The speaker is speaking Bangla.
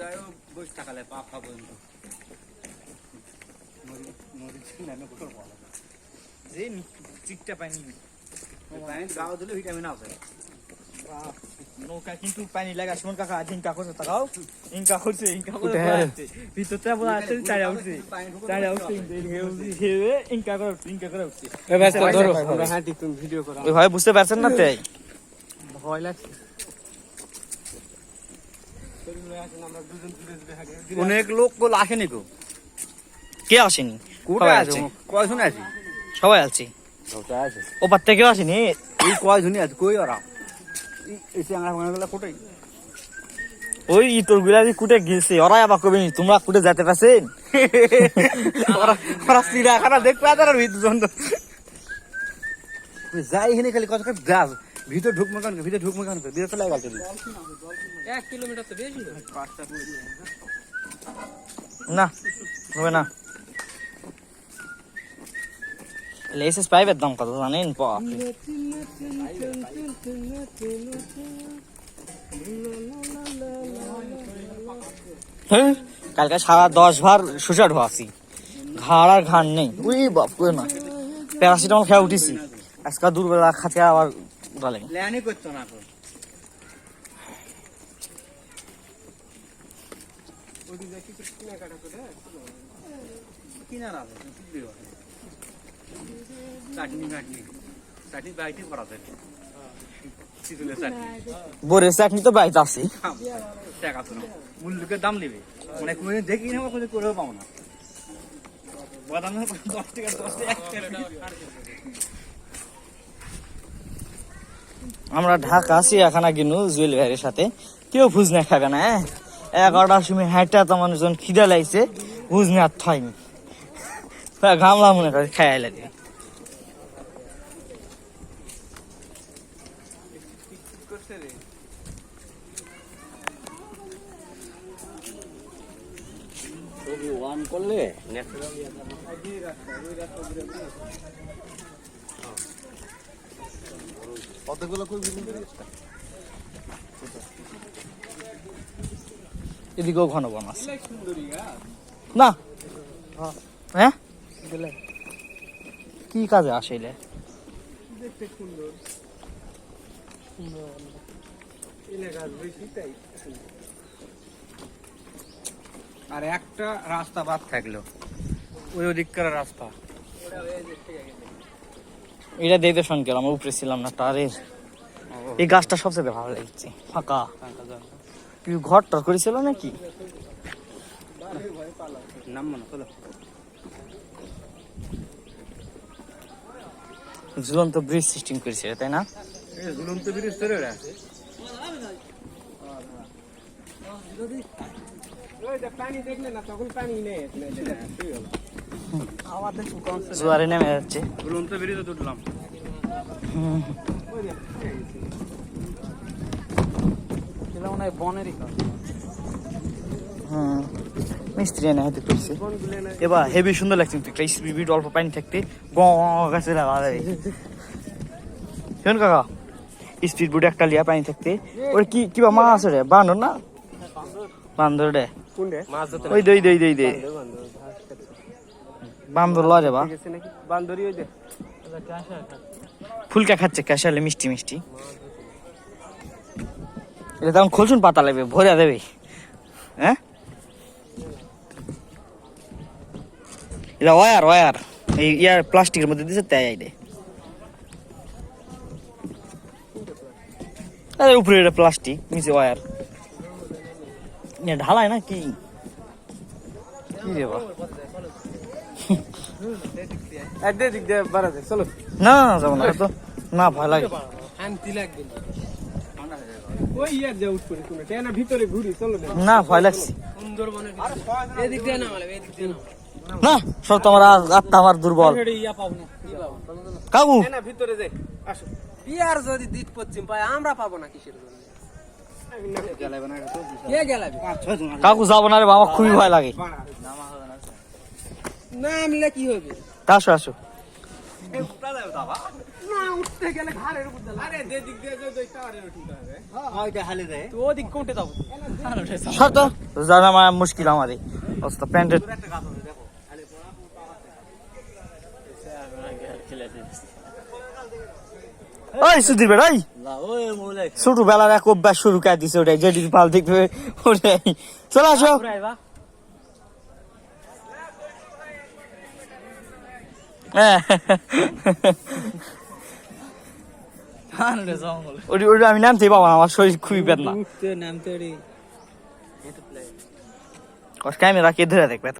যায় বসে থাকালে যে চিকটা পানি পানি গাও দিলে ভিটামিন আছে নৌকা কিন্তু পানি লাগা সুমন কাকা আজ ইনকা করছে তাকাও ইনকা করছে ইনকা করে উঠছে উঠছে হেবে ইনকা করে উঠছে ইনকা করে উঠছে এ ব্যস্ত ধরো। আমরা হাঁটি তুমি ভিডিও করো। ভাই বুঝতে পারছেন না তাই ভয় লাগছে। অনেক লোকগুলো আসেনি কো কে আসেনি? কোথায় আছে? কয়জন আছে? সবাই আছে। ওপার থেকেও আসেনি? এই কয়জনই আছে? কই ওরা? এই- কোথায়? ওই ইতর কুটে গেছে ওরাই আবার কবে তোমরা কুটে যেতে পারছেন ওরা ওরা দেখবে আর ভিতর। যাই এখানে খালি কত গাছ ভিতর ঢুকমো কেন? ভিতর ঢুকমো কেন? ভিতর চলে গেল এক কিলোমিটার তো বেশি না হবে না। লেসেস পাইপের দাম কত জানেন? বাপরে। হ্যাঁ, কালকে সারা দশ ভার সুসা ঢোয়াছি ঘাড় আর ঘাড় নেই। উই বাপ না। প্যারাসিটামল খেয়ে উঠেছি। আজকাল দুর্বেলা খাতে আবার করতো না তো। হবে? চাটনি বোরের চাটনি তো বাইতে আছে। টাকা তো না মূল্যকে দাম নেবে। মানে কোনো দেখি না কোনো করেও পাবো না। বাদাম দশ টাকা দশ টাকা এক টাকা আমরা ঢাকা চিড়িয়াখানা কিনু জুয়েল ভাইয়ের সাথে। কেউ ভুজ না খাবে না হ্যাঁ? এগারোটার সময় হাঁটা তো মানুষজন খিদা লাগছে, ভুজ না থাইনি ঘামলা মনে করে খাই লাগে করলে? কতগুলো কই এদিকেও ঘন বন আছে। না। হ্যাঁ। কি কাজে আসলে আর একটা রাস্তা বাদ থাকল। ওই ওদিককার রাস্তা। এটা দেখতে শোন গেলাম উপরে ছিলাম না তারে এই গাছটা সবচেয়ে ভালো লাগছে ফাঁকা। কি ঘর টর করেছিল নাকি? ঝুলন্ত ব্রিজ সিস্টেম করেছিল তাই না? ঝুলন্ত ব্রিজ তোর জোয়ারে নেমে যাচ্ছে। মনে বনেরই কাজ মিস্ত্রি এনে হাতে করছে এবার হেভি সুন্দর লাগছে কিন্তু একটা স্পিড অল্প পানি থাকতে গাছে লাগা শোন কাকা স্পিড একটা লিয়া পানি থাকতে। ওর কি কিবা মাছ আছে রে বান্দর না? বান্দর রে। কোনটা? মাছ ধরতে ওই দই দই দই দই বান্দর লয় বা বান্দরি ওই দেখ ফুলকা খাচ্ছে ক্যাশালে মিষ্টি মিষ্টি। এটা তখন খোলসুন পাতা লাগবে ভরে দেবে। হ্যাঁ? এটা ওয়ার ওয়ার এই ইয়ার প্লাস্টিকের মধ্যে দিছে তাই আইডে। আরে উপরে এটা প্লাস্টিক নিচে ওয়ার ঢালাই না কি? রে বা না যাব না তো না ভয় লাগে। না ভয় লাগছে। না সব তোমার আত্মা আমার দুর্বল। কাকু? ভিতরে যাই আসো। যদি দিত পশ্চিম পায় আমরা পাবো না কিসের জন্য? কাকু যাব না রে বাবা খুবই ভয় লাগে। না আমলে কি হবে? তা আসো আসো। না উঠতে গেলে ঘাড়ের উপর দিয়ে আরে যে দিক দিয়ে যাই টাওয়ারের উঠতে হবে ওইটা হালে দেয় তো ওদিক কোনটা যাব শত জানা আমার মুশকিল আমারই অবস্থা প্যান্টের একটা গাছ আছে দেখো ওই সুধীর না ছোটবেলার এক অভ্যাস শুরু করে দিছে ওটাই যেটি পাল দেখবে ওটাই। চলে আসো। আমি নামতেই পাবো আমার শরীর খুবই বেদনা। ক্যামেরা কে ধরে দেখবে।